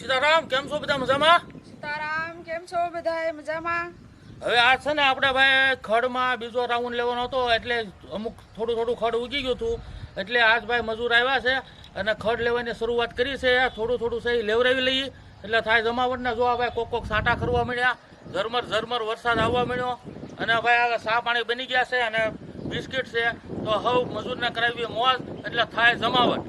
સીતારામ કેમ છો બધા મજામાં? સીતારામ કેમ છો બધા મજામાં? હવે આ છે ને આપણે ભાઈ ખડમાં બીજો રાઉન્ડ લેવાનો હતો એટલે અમુક થોડું થોડું ખડ ઉગી ગયું હતું. એટલે આજ ભાઈ મજૂર આવ્યા છે અને ખડ લેવાની શરૂઆત કરી છે. થોડું થોડું સહી લેવરાવી લઈએ. એટલે થાય જમાવટના જોવા ભાઈ કોક કોક સાટા ખરવા મળ્યા ઝરમર ઝરમર વરસાદ આવવા મળ્યો અને ભાઈ આ સા પાણી બની ગયા છે અને બિસ્કિટ છે. તો હવ મજૂરને કરાવીએ મોજ એટલે થાય જમાવટ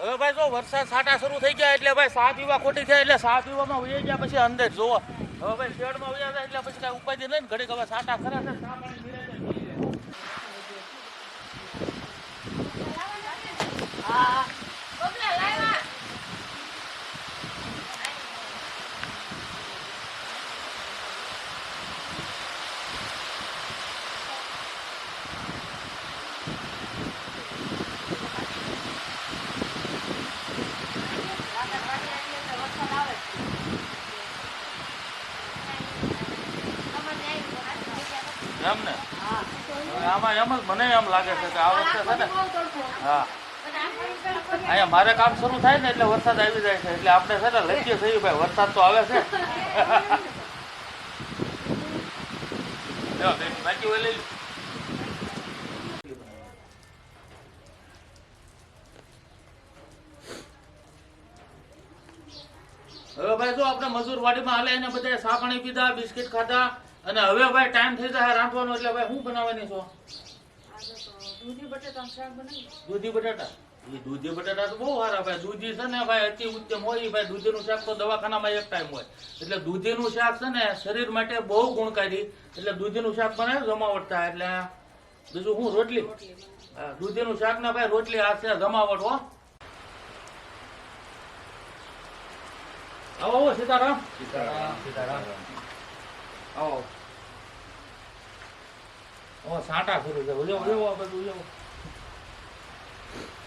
હવે ભાઈ, જો વરસાદ સાટા શરૂ થઈ ગયા એટલે ભાઈ સાત પીવા ખોટી થાય એટલે સા પીવામાં વહી ગયા પછી અંદર જોવો હવે ભાઈ શેડમાં વહી જાય એટલે પછી કાંઈ ઉપાય નહીં ઘડીક હવે સાટા ખરા છે સા પાણી પીને જાય પી લે. એમ ને હવે આમાં એમ જ મને એમ લાગે છે કે આ વખતે છે ને, હા. અહીંયા મારે કામ શરૂ થાય ને એટલે વરસાદ આવી જાય છે. એટલે આપણે છે ને લખીએ થયું ભાઈ, વરસાદ તો આવે છે. હવે ભાઈ જો, આપણે મજૂર વાડીમાં હાલે એને બધા સા પીધા, બિસ્કિટ ખાધા, અને હવે ભાઈ ટાઈમ થઈ જાય રાંધવાનો, એટલે ભાઈ હું બનાવવાની છો? દૂધી બટેટાનું શાક બનાવી દૂધી બટાટા? એ દૂધી બટાટા તો બહુ સારા ભાઈ. દૂધી છે ને ભાઈ અતિ ઉત્તમ હોય ભાઈ. દૂધીનું શાક તો દવાખાનામાં એક ટાઈમ હોય. એટલે દૂધીનું શાક છે ને શરીર માટે બહુ ગુણકારી. એટલે દૂધીનું શાક બનાવે જમાવટ થાય. એટલે બીજું હું રોટલી? દૂધી દૂધીનું શાક ને ભાઈ રોટલી આ છે જમાવટ હો. આવો આવો સીતારામ. આવો. ઓ, સાટા શરૂ છે ઉજો બધું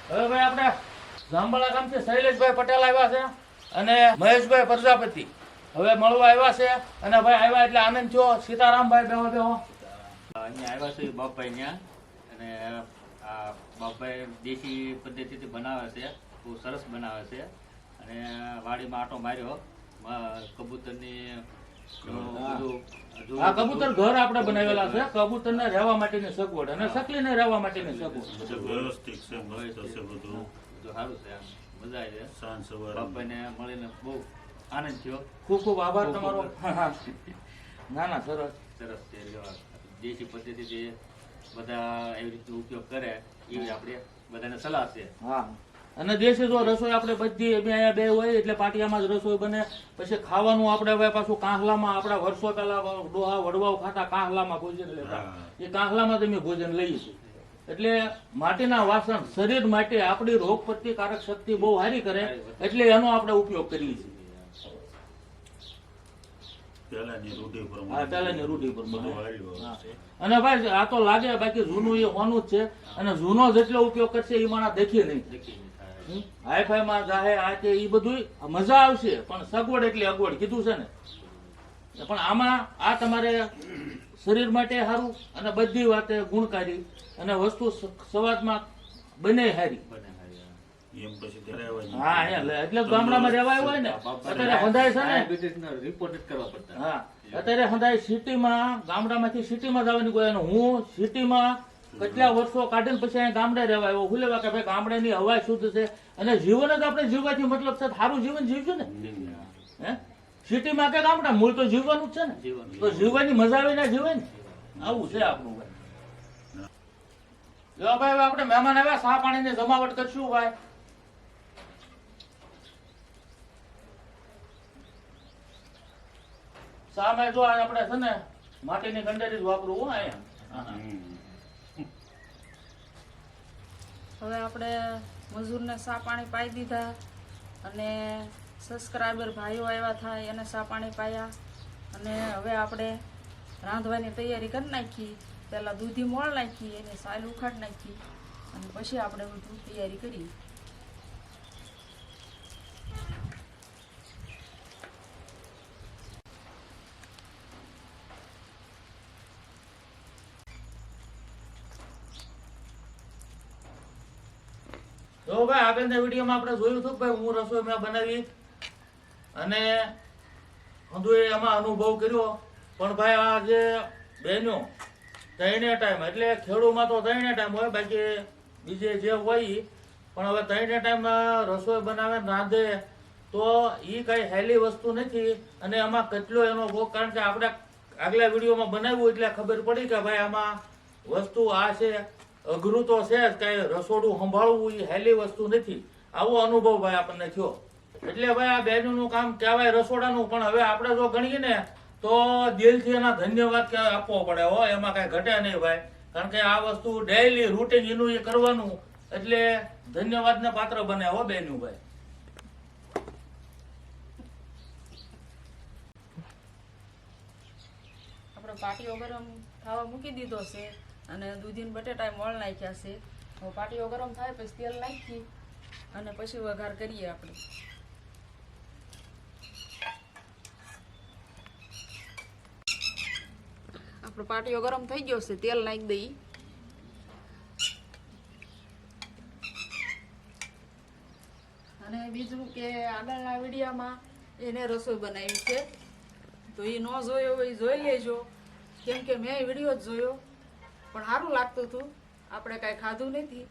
હવે ભાઈ આપણે જાંબળા ગામથી શૈલેષભાઈ પટેલ આવ્યા છે અને મહેશભાઈ પ્રજાપતિ. હવે મળવા આવ્યા છે અને ભાઈ આવ્યા એટલે આનંદ થયો. સીતારામભાઈ બેહો બેહો. અહીંયા આવ્યા છે બાપભાઈ ત્યાં. અને આ બાપભાઈ દેશી પદ્ધતિથી બનાવે છે. બહુ સરસ બનાવે છે. અને વાડીમાં આટો માર્યો. કબૂતરની. આ કબૂતર ઘર આપણે બનાવેલા છે. કબૂતર ને રહેવા માટેની સગવડ અને સકલી ને રહેવા માટેની સગવડ. વ્યવસ્થિત છે મસ્ત છે બધું. સારું છે મજા આવી છે સાંજ સવાર. બાપભાઈને મળીને બહુ આનંદ થયો. ખૂબ ખૂબ આભાર તમારો. ના ના સરસ. સરસ છે જો દેશી પદ્ધતિથી બધા એવી રીતે ઉપયોગ કરે એવી આપણે બધાને સલાહ છે. હા. અને દેશી જો રસોઈ આપણે બધી અમે અહીંયા બે હોય એટલે પાટિયામાં જ રસોઈ બને. પછી ખાવાનું આપણે હવે પાછું કાંહલામાં આપણા વર્ષો પહેલા ડોહા વડવાઓ ખાતા કાંહલામાં ભોજન લેતા. એ કાંહલામાં તમે ભોજન લઈએ છીએ. એટલે માટીના વાસણ શરીર માટે આપણી રોગ પ્રતિકારક શક્તિ બહુ સારી કરે એટલે એનો આપણે ઉપયોગ કરીએ છીએ. અને ભાઈ આ તો લાગે બાકી જૂનું એ હોનું જ છે અને જૂનો જેટલો ઉપયોગ કરશે એ માણસ દેખીએ નહીં. દેખી નહીં. થાય. હાઈફાઈ માં જાહે આ તે એ બધું મજા આવશે પણ સગવડ એટલે અગવડ કીધું છે ને? પણ આમાં આ તમારે શરીર માટે સારું અને બધી વાતે ગુણકારી અને વસ્તુ સવાદમાં બને સારી એટલે ગામડામાં રહેવાય હોય ને અત્યારે હંધાય છે ને. રિપોર્ટ કરવા પડતા. હા અત્યારે હંધાય સિટીમાં ગામડામાંથી સિટીમાં જવાની કોઈ હું સિટીમાં કેટલા વર્ષો કાઢે પછી અહીંયા ગામડે રહેવાય? એવો હું કે ભાઈ ગામડાની હવા શુદ્ધ છે. અને જીવન જ આપણે જીવવાથી મતલબ છે સારું જીવન જીવશું ને? હે. સિટીમાં કે ગામડા? મૂળ તો જીવવાનું જ છે ને. તો જીવવાની મજા આવે ને જીવે ને? આવું છે આપણું ભાઈ. જો ભાઈ આપણે મહેમાન આવ્યા સા પાણીની જમાવટ કરશું ભાઈ. સામે જો આ આપણે છે ને માટીની ગંડેરી જ વાપરવું અહીંયા હા. હમ. હવે આપણે મજૂરને સા પાણી પાઈ દીધા અને સબસ્ક્રાઈબર ભાઈઓ આવ્યા થાય એને સા પાણી પાયા. અને હવે આપણે રાંધવાની તૈયારી કરી નાખી. પહેલાં દૂધી મોળ નાખી, એની સાલ ઉખાડ નાખી. અને પછી આપણે બધું તૈયારી કરી તો ભાઈ આગળના વિડીયોમાં આપણે જોયું હતું કે ભાઈ હું રસોઈ મેં બનાવી અને બધું એમાં અનુભવ કર્યો પણ ભાઈ આ જે બહેનો ત્રણે ટાઈમ એટલે ખેડૂમાં તો ત્રણે ટાઈમ હોય, બાકી બીજે જે હોય. પણ હવે ત્રણે ટાઈમ રસોઈ બનાવે રાંધે, તો એ કઈ હેલી વસ્તુ નથી અને એમાં કેટલો એનો ભોગ, કારણ કે આપણે આગલા વિડીયોમાં બનાવ્યું એટલે ખબર પડી કે ભાઈ આમાં વસ્તુ આ છે અઘરું તો છે જ, કઈ રસોડું સંભાળવું એ હેલી વસ્તુ નથી. આવો અનુભવ ભાઈ આપણને થયો. એટલે ભાઈ આ બહેનોનું કામ કહેવાય રસોડાનું, પણ હવે આપણે જો ગણીએ ને, તો દિલથી એના ધન્યવાદ આપવો પડે હો, એમાં કઈ ઘટે નહીં ભાઈ. કારણ કે આ વસ્તુ ડેઈલી રૂટીન એનું એ કરવાનું, એટલે ધન્યવાદને પાત્ર બને હો બહેનું ભાઈ. આપણે પાટીઓ ગરમ ખાવા મૂકી દીધો છે. અને દૂધીને બટેટા મોળ નાખ્યા છે. હવે પાટીઓ ગરમ થાય પછી તેલ નાખી અને પછી વઘાર કરીએ આપણે. આપણો પાટીઓ ગરમ થઈ ગયો છે, તેલ નાખી દઈ. અને બીજું કે આગળના વિડીયામાં એને રસોઈ બનાવી છે. તો એ ન જોયો હોય જોઈ લેજો. કેમ કે મેં વીડિયો જ જોયો. પણ સારું લાગતું હતું. આપણે કાંઈ ખાધું નથી.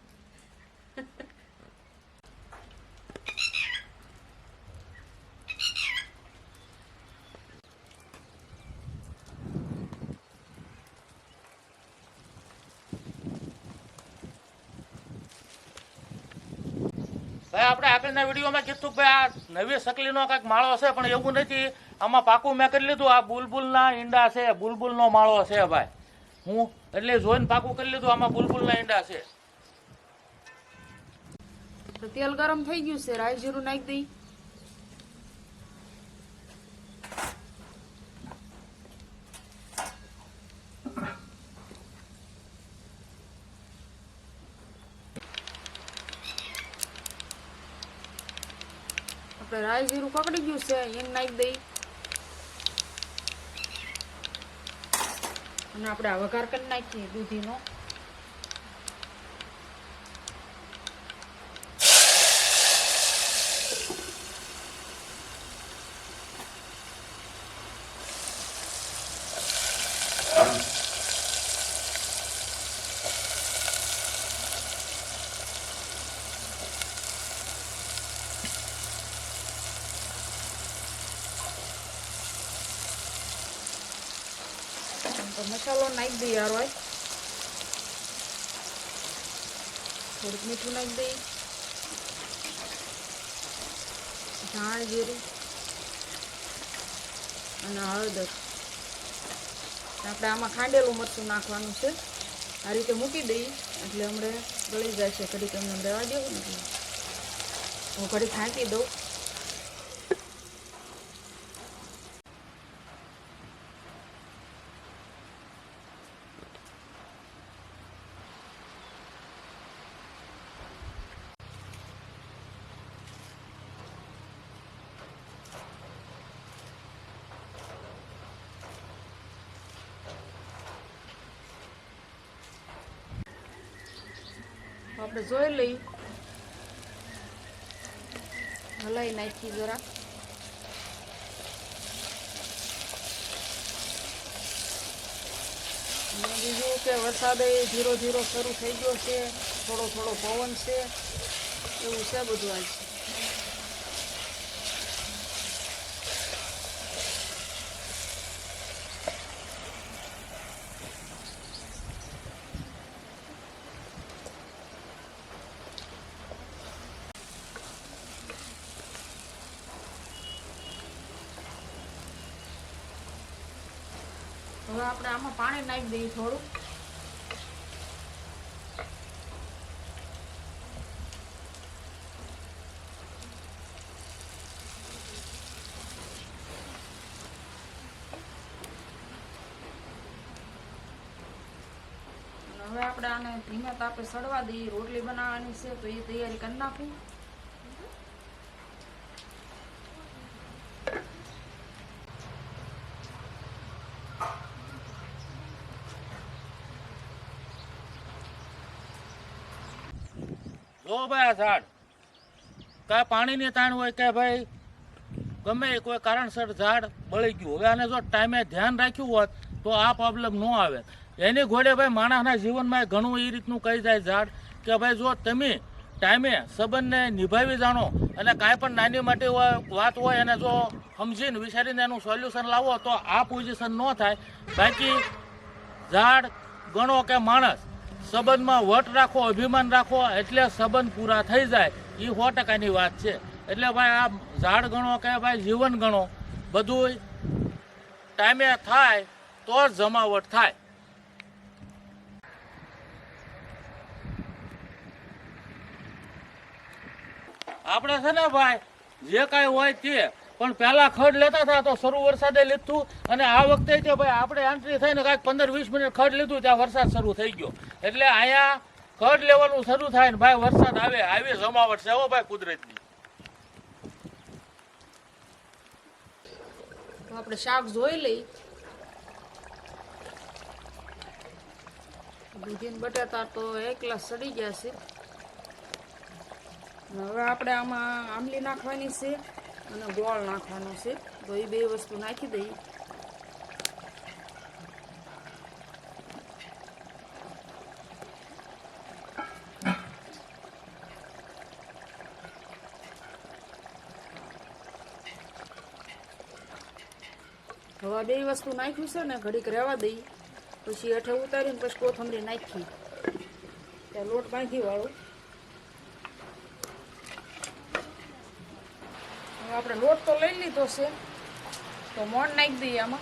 ભાઈ આપણે આગળના વિડીયોમાં કીધું કે આ નવી સકલીનો કાંઈક માળો છે, પણ એવું નથી. આમાં પાકું મેં કરી લીધું. આ બુલબુલના ઈંડા છે, બુલબુલનો માળો છે, ભાઈ. હું? એટલે જોઈને પાકું કરી લીધું, આમાં બુલબુલના ઈંડા છે. તેલ ગરમ થઈ ગયું છે, રાઈ જીરું નાખી દઈ. આપણે રાઈ જીરું પકડી ગયું છે, હિંગ નાખી દઈ. અને આપણે વઘાર કરી નાખીએ દૂધીનો. તો મસાલો નાખી દઈએ આરો હોય થોડુંક મીઠું નાખી દઈએ. ધાણ, જીરું અને હળદર. આપણે આમાં ખાંડેલું મરચું નાખવાનું છે. આ રીતે મૂકી દઈએ. એટલે હમણાં ગળી જાય છે ઘડીક એમને રહેવા દેવું ને હું ઘડી ખાંટી દઉં. આપણે જોઈ લઈ હલાઈ નાખી જરા બીજું કે વરસાદ એ ધીરો ધીરો શરૂ થઈ ગયો છે, થોડો થોડો પવન છે, એવું છે બધું આજ હવે આપણે આમાં પાણી નાખી દઈએ થોડું. હવે આપણે આને ધીમે તાપે સડવા દઈએ. રોટલી બનાવવાની છે તો એ તૈયારી કરી નાખું. જો ભાઈ આ ઝાડ. કાંઈ પાણીની તાણ હોય કે ભાઈ, ગમે કોઈ કારણસર ઝાડ બળી ગયું. હવે આને જો ટાઈમે ધ્યાન રાખ્યું હોત તો આ પ્રોબ્લેમ ન આવે. એની ઘોડે ભાઈ માણસના જીવનમાં ઘણું એ રીતનું કહી જાય ઝાડ કે ભાઈ જો તમે ટાઈમે સંબંધને નિભાવી જાણો અને કાંઈ પણ નાની મોટી વાત હોય એને જો સમજીને વિચારીને એનું સોલ્યુશન લાવો તો આ પોઝિશન ન થાય. બાકી ઝાડ ગણો કે માણસ સંબંધમાં વટ રાખો, અભિમાન રાખો, એટલે સંબંધ પૂરા થઈ જાય. એ સો ટકાની વાત છે. એટલે ભાઈ આ ઝાડ ગણો કે ભાઈ જીવન ગણો બધું ટાઈમે થાય તો જ જમાવટ થાય. આપણે છે ને ભાઈ, જે કાંઈ હોય તે. પણ પહેલા ખડ લેતા હતા તો શરૂ વરસાદે લીધું અને આ વખતે ભાઈ આપણે એન્ટ્રી થઈને કાંઈક પંદર વીસ મિનિટ ખડ લીધું, ત્યાં વરસાદ શરૂ થઈ ગયો. એટલે અહીંયા ખડ લેવાનું શરૂ થાય ને ભાઈ વરસાદ આવે, આવી જમાવટ છે હો ભાઈ કુદરતની. આપણે શાક જોઈ લઈ. દૂધી બટાટા તો એકલા સડી ગયા છે. હવે આપણે આમાં આંબલી નાખવાની છે અને ગોળ નાખવાનો છે. તો એ બે વસ્તુ નાખી દઈએ. હવે બે વસ્તુ નાખ્યું છે ને, ઘડીક રહેવા દઈ. પછી હેઠે ઉતારીને પછી કોથમરી નાખી. ત્યાં લોટ બાંધી વાળો. આપણે લોટ તો લઈ લીધો છે. તો મોણ નાખી દઈએ આમાં.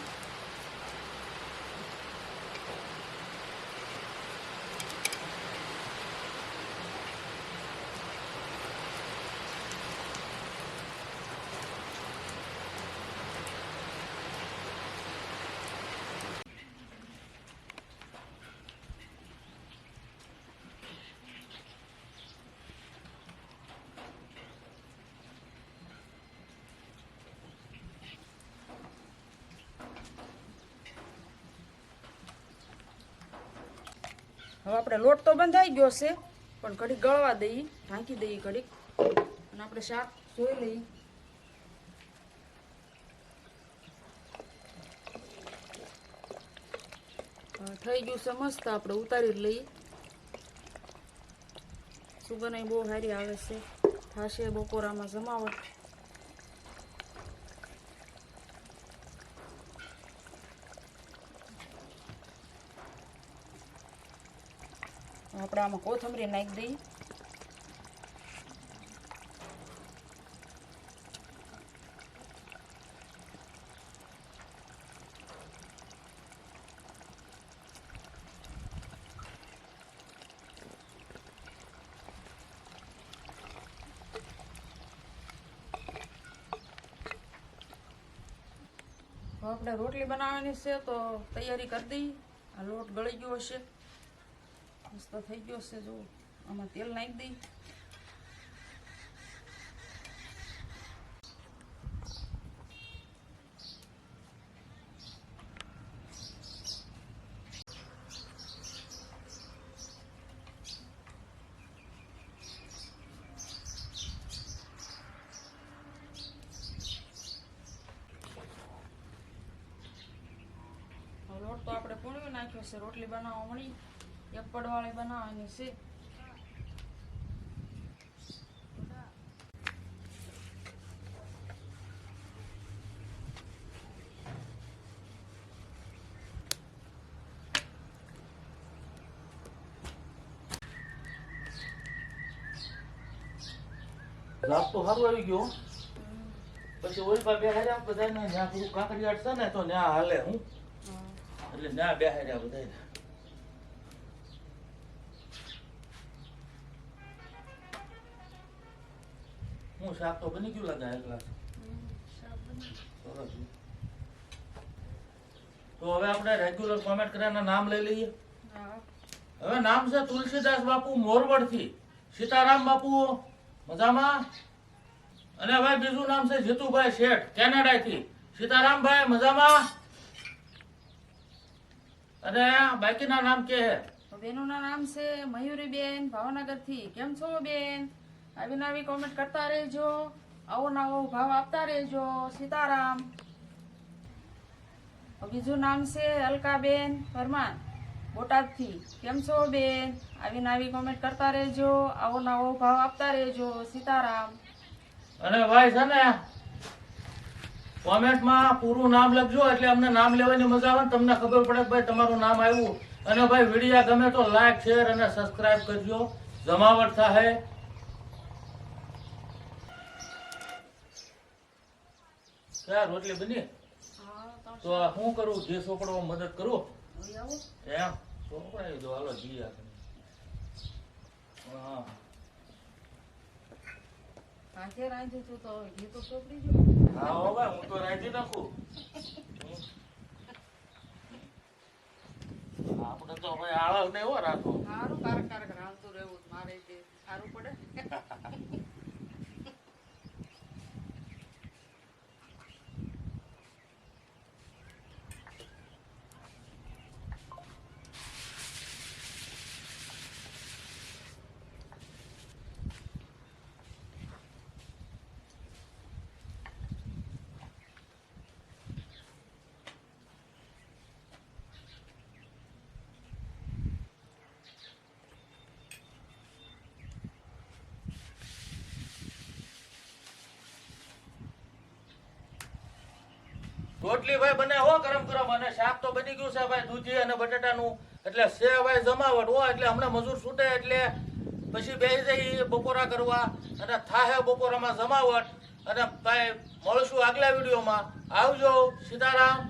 હવે આપણે લોટ તો બંધાઈ ગયો છે, પણ ઘડીક ગળવા દઈએ, ઢાંકી દઈએ ઘડીક. અને આપણે શાક જોઈ લઈએ. થઈ ગયું છે મસ્ત, આપણે ઉતારી લઈએ. સુગંધ બહુ સારી આવે છે. થશે બપોરામાં જમાવટ. આપણે કોથમરી નાખી દઈએ. આપણે રોટલી બનાવવાની છે, તો તૈયારી કરી દઈએ. આ લોટ ગળી ગયો હશે. મસ્ત થઈ ગયો છે, જો. આમાં તેલ નાખી દઈ. રોટ તો આપણે પૂણ્યો નાખ્યો છે, રોટલી બનાવવા મળી. એક પડવાળી બનાવવાની છે. રાત તો સારું આવી ગયો પછી ઓલી પાસે બેહાડ્યા બધાને ત્યાં થોડું કાંકરી અડશે ને તો ત્યાં હાલે હું. એટલે ત્યાં બેહાડ્યા બધાને હું શાક તો બની ગયું લાગે એકલા તો હવે આપણે રેગ્યુલર કોમેન્ટ કર્યાના નામ લઈ લઈએ. હવે નામ છે તુલસીદાસ બાપુ મોરવડથી સીતારામ બાપુ મજામાં? અને હવે બીજું નામ છે જીતુભાઈ શેઠ કેનેડા થી સીતારામભાઈ, મજામાં? અને બાકીના નામ કે છે બેનોના નામ છે મયુરીબેન, ભાવનગરથી. કેમ છો બેન? આવી નવી કોમેન્ટ કરતા રહેજો. આવો નવો ભાવ આપતા રહેજો. સીતારામ. બીજું નામ છે અલકાબેન પરમાર. બોટાદથી. કેમ છો બેન? આવી નવી કોમેન્ટ કરતા રહેજો. આવો નવો ભાવ આપતા રહેજો. સીતારામ. અને ભાઈ છે ને કોમેન્ટમાં પૂરું નામ લખજો, એટલે અમને નામ લેવાની મજા આવે ને તમને ખબર પડે ભાઈ તમારું નામ આવ્યું. અને ભાઈ વિડીયા ગમે તો લાઈક શેર અને સબસ્ક્રાઇબ કરજો. જમાવટ થાય. ક્યાં રોટલી બની. તો શું કરું? જે છોકરો મદદ કરું? એમ? છોકરા દો હાલો જી આપણે. હા. હાથે રાંધ્યું તું તો ઘી તો ચોપડી જો હા હો હું તો રાંધી નાખું. આપણે તો હવે આળસ નહીં હો રાખો. સારું કારક કારક રાંધતું રહેવું મારે સારું પડે. રોટલી ભાઈ બને હો ગરમ ગરમ અને શાક તો બની ગયું છે ભાઈ, દૂધી અને બટાટાનું. એટલે છે ભાઈ જમાવટ હો, એટલે હમણાં મજૂર છૂટે એટલે પછી બેસી જઈ બપોરા કરવા. અને થાહે બપોરામાં જમાવટ. અને ભાઈ, મળશું આગલા વિડીયોમાં. આવજો સીધા